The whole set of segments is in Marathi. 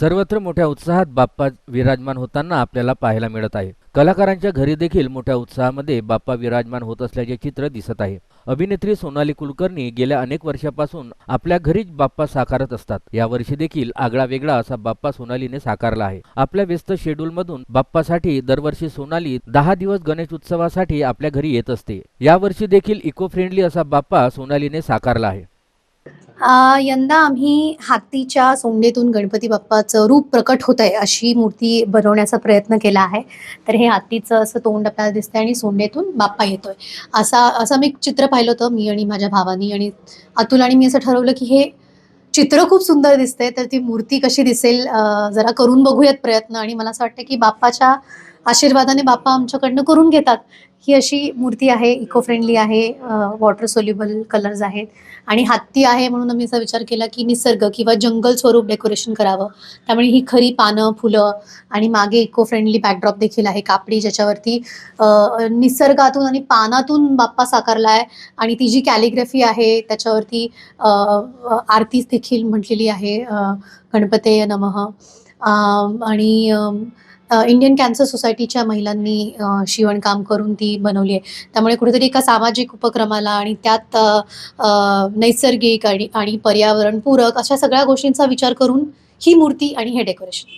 सर्वत्र मोठ्या उत्साहात बाप्पा विराजमान होताना आपल्याला पाहायला मिळत आहे. कलाकारांच्या घरी देखील मोठ्या उत्साहामध्ये बाप्पा विराजमान होत असल्याचे चित्र दिसत आहे. अभिनेत्री सोनाली कुलकर्णी गेल्या अनेक वर्षापासून आपल्या घरीच बाप्पा साकारत असतात. यावर्षी देखील आगळा वेगळा असा बाप्पा सोनालीने साकारला आहे. आपल्या व्यस्त शेड्यूल मधून बाप्पासाठी दरवर्षी सोनाली दहा दिवस गणेश उत्सवासाठी आपल्या घरी येत असते. यावर्षी देखील इको फ्रेंडली असा बाप्पा सोनालीने साकारला आहे. आ, यंदा आम्ही हातीच्या सोंडेतून गणपती बाप्पाचं रूप प्रकट होत आहे अशी मूर्ती बनवण्याचा प्रयत्न केला आहे. तर हे हातीचं असं तोंड आपल्याला दिसतंय आणि सोंडेतून बाप्पा येतोय. असा असं मी चित्र पाहिलं होतं मी आणि माझ्या भावानी आणि अतुल आणि मी असं ठरवलं की हे चित्र खूप सुंदर दिसतंय तर ती मूर्ती कशी दिसेल जरा करून बघूयात प्रयत्न. आणि मला असं वाटतं की बाप्पाच्या आशीर्वादाने बाप्पा आमच्याकडनं करून घेतात. ही अशी मूर्ती आहे इको फ्रेंडली आहे वॉटर सोल्युबल कलर्स आहेत. आणि हत्ती आहे म्हणून आम्ही असा विचार केला की निसर्ग किंवा जंगल स्वरूप डेकोरेशन करावं. त्यामुळे ही खरी पानं फुलं आणि मागे इको फ्रेंडली बॅकड्रॉप देखील आहे कापडी ज्याच्यावरती निसर्गातून आणि पानातून बाप्पा साकारला आहे आणि ती जी कॅलिग्राफी आहे त्याच्यावरती आरतीच आरती देखील म्हटलेली आहे अ, गणपतेय नमः. आणि इंडियन कॅन्सर सोसायटीच्या महिलांनी शिवणकाम करून ती बनवली आहे. त्यामुळे कुठेतरी एका सामाजिक उपक्रमाला आणि त्यात नैसर्गिक आणि आणि पर्यावरणपूरक अशा सगळ्या गोष्टींचा विचार करून ही मूर्ती आणि हे डेकोरेशन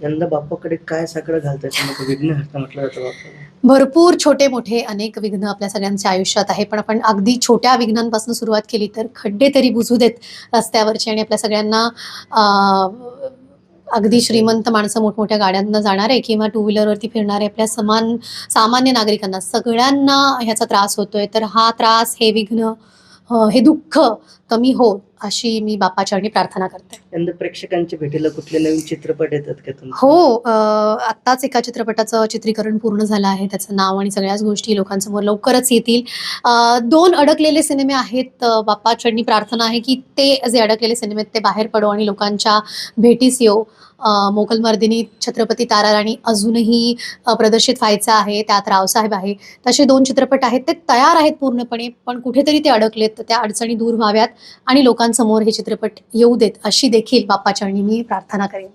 यंदा बाप्पाकडे काय साकडं घालताय? विघ्नहर्ता म्हटलं जातं भरपूर छोटे मोठे अनेक विघ्न आपल्या सगळ्यांच्या आयुष्यात आहे. पण आपण अगदी छोट्या विघ्नांपासून सुरुवात केली तर खड्डे तरी बुजू देत रस्त्यावरचे आणि आपल्या सगळ्यांना अगदी श्रीमंत माणसं मोठमोठ्या गाड्यांना जाणारे किंवा टू व्हीलरवरती फिरणारे आपल्या समान सामान्य नागरिकांना सगळ्यांना ह्याचा त्रास होतोय. तर हा त्रास हे विघ्न हे दुःख कमी हो अशी मी बाप्पाचरणी प्रार्थना करते. यंदा प्रेक्षकांच्या भेटीला कुठले नवीन चित्रपट येतात का तुमचे? हो अ, आत्ताच एका चित्रपटाचं चित्रीकरण पूर्ण झालं आहे. त्याचं नाव आणि सगळ्याच गोष्टी लोकांसमोर लवकरच येतील. अ, दोन अडकलेले सिनेमे आहेत. अ, बाप्पा चढणी प्रार्थना आहे की ते जे अडकलेले सिनेमे आहेत ते बाहेर पडो आणि लोकांच्या भेटीस येऊ अ, मोगलमर्दिनी छत्रपती ताराराणी अजूनही अ, प्रदर्शित व्हायचं आहे. त्यात रावसाहेब आहे. तसे दोन चित्रपट आहेत. ते तयार आहेत पूर्णपणे पण कुठेतरी ते अडकलेत. तर त्या अडचणी दूर व्हाव्यात आणि लोकांसमोर हे चित्रपट येऊ देत अशी देखील बाप्पाच्या मी प्रार्थना करेन.